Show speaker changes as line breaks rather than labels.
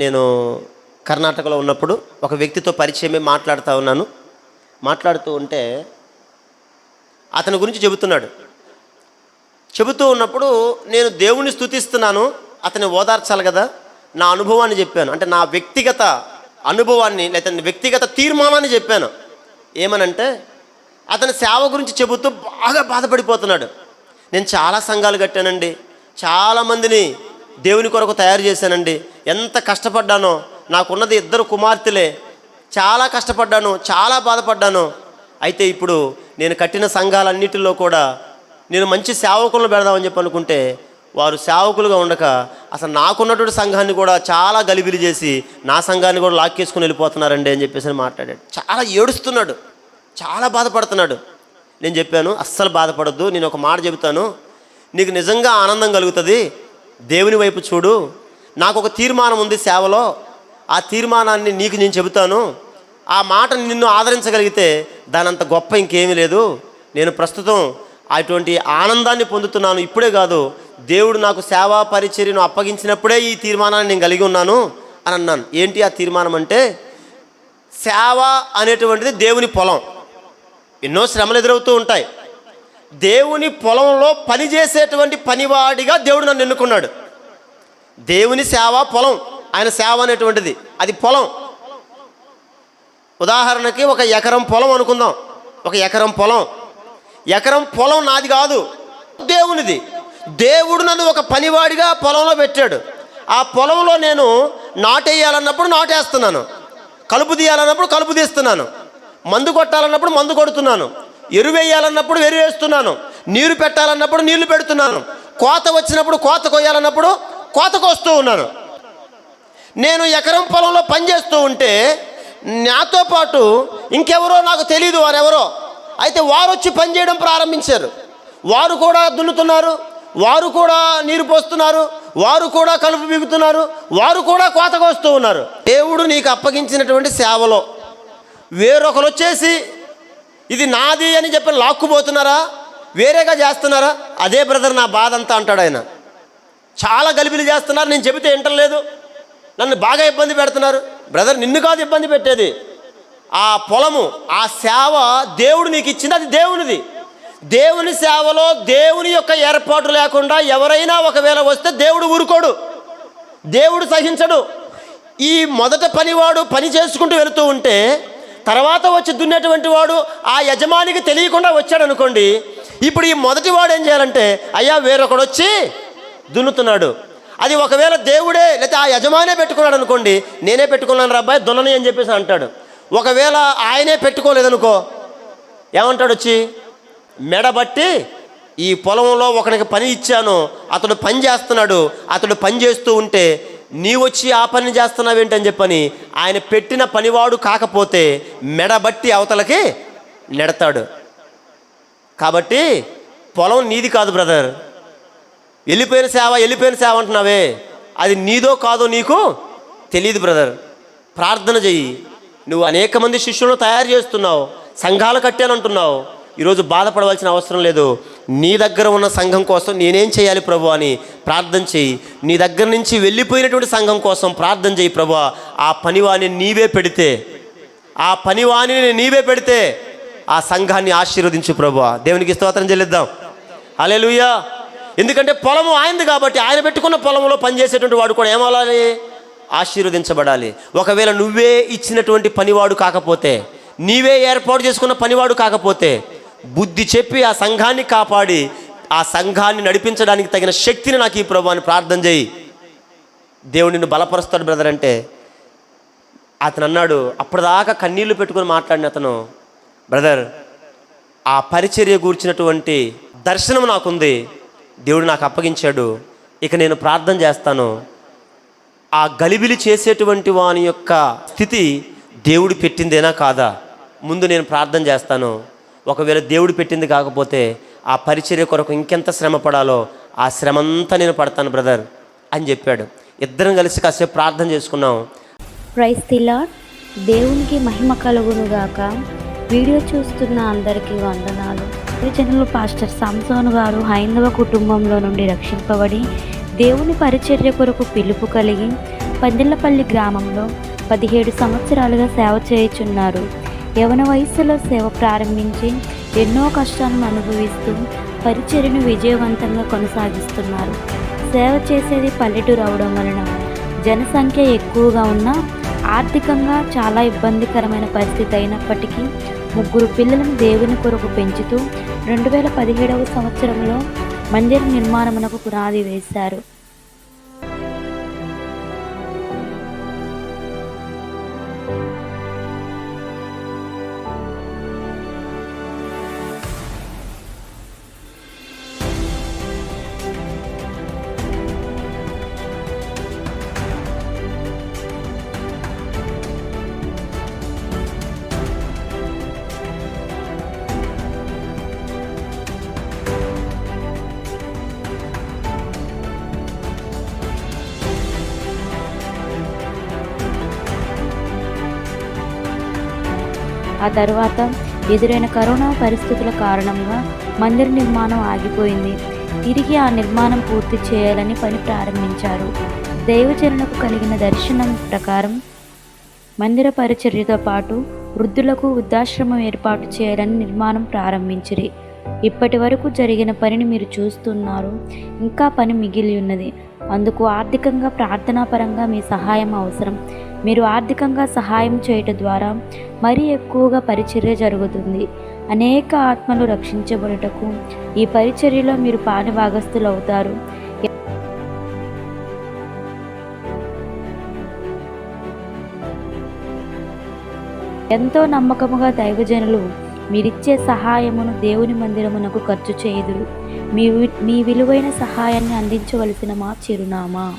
నేను కర్ణాటకలో ఉన్నప్పుడు ఒక వ్యక్తితో పరిచయమే మాట్లాడుతూ ఉన్నాను. మాట్లాడుతూ ఉంటే అతని గురించి చెబుతున్నాడు. చెబుతూ ఉన్నప్పుడు నేను దేవుణ్ణి స్తుతిస్తున్నాను అతన్ని ఓదార్చాలి కదా నా అనుభవాన్ని చెప్పాను. అంటే నా వ్యక్తిగత అనుభవాన్ని లేదా వ్యక్తిగత తీర్మానాన్ని చెప్పాను. ఏమనంటే అతని సేవ గురించి చెబుతూ బాగా బాధపడిపోతున్నాడు. నేను చాలా సంఘాలు కట్టానండి. చాలామందిని దేవుని కొరకు తయారు చేశానండి. ఎంత కష్టపడ్డానో నాకున్నది ఇద్దరు కుమార్తెలే. చాలా కష్టపడ్డాను చాలా బాధపడ్డాను. అయితే ఇప్పుడు నేను కట్టిన సంఘాలన్నిటిలో కూడా నేను మంచి సేవకులను పెడదామని చెప్పి అనుకుంటే వారు సేవకులుగా ఉండక అసలు నాకున్నటువంటి సంఘాన్ని కూడా చాలా గలిబిలి చేసి నా సంఘాన్ని కూడా లాక్కేసుకుని వెళ్ళిపోతున్నారండి అని చెప్పేసి మాట్లాడాడు. చాలా ఏడుస్తున్నాడు. చాలా బాధపడుతున్నాడు. నేను చెప్పాను అస్సలు బాధపడద్దు. నేను ఒక మాట చెబుతాను. నీకు నిజంగా ఆనందం కలుగుతుంది. దేవుని వైపు చూడు. నాకు ఒక తీర్మానం ఉంది సేవలో. ఆ తీర్మానాన్ని నీకు నేను చెబుతాను. ఆ మాట నిన్ను ఆదరించగలిగితే దానంత గొప్ప ఇంకేమీ లేదు. నేను ప్రస్తుతం అటువంటి ఆనందాన్ని పొందుతున్నాను. ఇప్పుడే కాదు దేవుడు నాకు సేవా పరిచర్యను అప్పగించినప్పుడే ఈ తీర్మానాన్ని నేను కలిగి ఉన్నాను అని అన్నాను. ఏంటి ఆ తీర్మానం అంటే సేవ అనేటువంటిది దేవుని పొలం. ఎన్నో శ్రమలు ఎదురవుతూ ఉంటాయి. దేవుని పొలంలో పనిచేసేటువంటి పనివాడిగా దేవుడు నన్ను ఎన్నుకున్నాడు. దేవుని సేవ పొలం ఆయన సేవ అనేటువంటిది. అది పొలం. ఉదాహరణకి ఒక ఎకరం పొలం అనుకుందాం. ఒక ఎకరం పొలం. ఎకరం పొలం నాది కాదు దేవునిది. దేవుడు నన్ను ఒక పనివాడిగా పొలంలో పెట్టాడు. ఆ పొలంలో నేను నాటేయాలన్నప్పుడు నాటేస్తున్నాను. కలుపు తీయాలన్నప్పుడు కలుపు తీస్తున్నాను. మందు కొట్టాలన్నప్పుడు మందు కొడుతున్నాను. ఎరువు వేయాలన్నప్పుడు నీరు పెట్టాలన్నప్పుడు నీళ్ళు పెడుతున్నాను. కోత వచ్చినప్పుడు కోత కొయ్యాలన్నప్పుడు కోత కోస్తూ ఉన్నాను. నేను ఎకరం పొలంలో పనిచేస్తూ ఉంటే నాతో పాటు ఇంకెవరో నాకు తెలియదు వారెవరో. అయితే వారు వచ్చి పనిచేయడం ప్రారంభించారు. వారు కూడా దున్నుతున్నారు. వారు కూడా నీరు పోస్తున్నారు. వారు కూడా కలుపు బిగుతున్నారు వారు కూడా కోతకు వస్తూ ఉన్నారు. దేవుడు నీకు అప్పగించినటువంటి సేవలో వేరొకరు వచ్చేసి ఇది నాది అని చెప్పి లాక్కుపోతున్నారా? వేరేగా చేస్తున్నారా? అదే బ్రదర్ నా బాధ అంతా అంటాడు ఆయన. చాలా గలిపిలు చేస్తున్నారు నేను చెబితే వింటలేదు. నన్ను బాగా ఇబ్బంది పెడుతున్నారు. బ్రదర్ నిన్ను కాదు ఇబ్బంది పెట్టేది. ఆ పొలము ఆ సేవ దేవుడు నీకు ఇచ్చింది అది దేవునిది. దేవుని సేవలో దేవుని యొక్క ఏర్పాటు లేకుండా ఎవరైనా ఒకవేళ వస్తే దేవుడు ఊరుకోడు. దేవుడు సహించడు. ఈ మొదట పనివాడు పని చేసుకుంటూ వెళుతూ ఉంటే తర్వాత వచ్చి దున్నేటువంటి వాడు ఆ యజమానికి తెలియకుండా వచ్చాడు అనుకోండి ఇప్పుడు ఈ మొదటి వాడు ఏం చేయాలంటే అయ్యా వేరొకడు వచ్చి దున్నుతున్నాడు. అది ఒకవేళ దేవుడే లేకపోతే ఆ యజమానే పెట్టుకున్నాడు అనుకోండి నేనే పెట్టుకున్నాను రా అబ్బాయి దున్నని అని చెప్పేసి అంటాడు. ఒకవేళ ఆయనే పెట్టుకోలేదనుకో ఏమంటాడు వచ్చి మెడబట్టి ఈ పొలంలో ఒకనికి పని ఇచ్చాను అతడు పని చేస్తున్నాడు అతడు పని చేస్తూ ఉంటే నీ వచ్చి ఆ పని చేస్తున్నావేంటని చెప్పని ఆయన పెట్టిన పనివాడు కాకపోతే మెడబట్టి అవతలకి నెడతాడు. కాబట్టి పొలం నీది కాదు బ్రదర్. వెళ్ళిపోయిన సేవ వెళ్ళిపోయిన సేవ అంటున్నావే. అది నీదో కాదో నీకు తెలియదు బ్రదర్. ప్రార్థన చెయ్యి. నువ్వు అనేక మంది శిష్యులను తయారు చేస్తున్నావు. సంఘాలు కట్టానంటున్నావు. ఈరోజు బాధపడవలసిన అవసరం లేదు. నీ దగ్గర ఉన్న సంఘం కోసం నేనేం చేయాలి ప్రభు అని ప్రార్థన చేయి. నీ దగ్గర నుంచి వెళ్ళిపోయినటువంటి సంఘం కోసం ప్రార్థన చేయి ప్రభు. ఆ పనివాణి నీవే పెడితే ఆ పనివాణిని నీవే పెడితే ఆ సంఘాన్ని ఆశీర్వదించు ప్రభు. దేవునికి స్తోత్రం చెల్లిద్దాం. హల్లెలూయా. ఎందుకంటే పొలము ఆయనది కాబట్టి ఆయన పెట్టుకున్న పొలంలో పనిచేసేటువంటి వాడు కూడా ఏమవ్వాలి? ఆశీర్వదించబడాలి. ఒకవేళ నువ్వే ఇచ్చినటువంటి పనివాడు కాకపోతే నీవే ఏర్పాటు చేసుకున్న పనివాడు కాకపోతే బుద్ధి చెప్పి ఆ సంఘాన్ని కాపాడి ఆ సంఘాన్ని నడిపించడానికి తగిన శక్తిని నాకు ఈ ప్రభు అని ప్రార్థన చేయి. దేవుడు నిన్ను బలపరుస్తాడు బ్రదర్ అంటే అతను అన్నాడు అప్పటిదాకా కన్నీళ్ళు పెట్టుకుని మాట్లాడిన అతను బ్రదర్ ఆ పరిచర్య గూర్చినటువంటి దర్శనం నాకుంది. దేవుడు నాకు అప్పగించాడు. ఇక నేను ప్రార్థన చేస్తాను. ఆ గలిబిలి చేసేటువంటి వాని యొక్క స్థితి దేవుడు పెట్టిందేనా కాదా? ముందు నేను ప్రార్థన చేస్తాను. ఒకవేళ దేవుడు పెట్టింది కాకపోతే ఆ పరిచర్య కొరకు ఇంకెంత శ్రమ పడాలో ఆ శ్రమంతా నేను పడతాను బ్రదర్ అని చెప్పాడు. ఇద్దరం కలిసి కాసేపు ప్రార్థన చేసుకున్నాం.
ప్రైస్ దేవునికి మహిమ కలుగునుగాక. వీడియో చూస్తున్న అందరికీ వందనాలు. ఈ పాస్టర్ సంసోన్ గారు హైందవ కుటుంబంలో నుండి రక్షింపబడి దేవుని పరిచర్య కొరకు పిలుపు కలిగి పందిళ్ళపల్లి గ్రామంలో పదిహేడు సంవత్సరాలుగా సేవ చేయుచున్నారు. యవన వయస్సులో సేవ ప్రారంభించి ఎన్నో కష్టాలను అనుభవిస్తూ పరిచర్ను విజయవంతంగా కొనసాగిస్తున్నారు. సేవ చేసేది పల్లెటూరు అవడం వలన జనసంఖ్య ఎక్కువగా ఉన్న ఆర్థికంగా చాలా ఇబ్బందికరమైన పరిస్థితి అయినప్పటికీ ముగ్గురు పిల్లలను దేవుని కొరకు పెంచుతూ రెండు వేల పదిహేడవ సంవత్సరంలో మందిర నిర్మాణమునకు పునాది వేశారు. ఆ తర్వాత ఎదురైన కరోనా పరిస్థితుల కారణంగా మందిర నిర్మాణం ఆగిపోయింది. తిరిగి ఆ నిర్మాణం పూర్తి చేయాలని పని ప్రారంభించారు. దైవచరణకు కలిగిన దర్శనం ప్రకారం మందిర పరిచర్యతో పాటు వృద్ధులకు వృద్ధాశ్రమం ఏర్పాటు చేయాలని నిర్మాణం ప్రారంభించిరి. ఇప్పటి వరకు జరిగిన పనిని మీరు చూస్తున్నారు. ఇంకా పని మిగిలి ఉన్నది. అందుకు ఆర్థికంగా ప్రార్థనాపరంగా మీ సహాయం అవసరం. మీరు ఆర్థికంగా సహాయం చేయటం ద్వారా మరీ ఎక్కువగా పరిచర్య జరుగుతుంది. అనేక ఆత్మలు రక్షించబడుటకు ఈ పరిచర్యలో మీరు పాని భాగస్థులు అవుతారు ఎంతో నమ్మకముగా దైవజనులు మీరిచ్చే సహాయమును దేవుని మందిరమునకు ఖర్చు చేయుదురు. మీ మీ విలువైన సహాయాన్ని అందించవలసిన మా చిరునామా.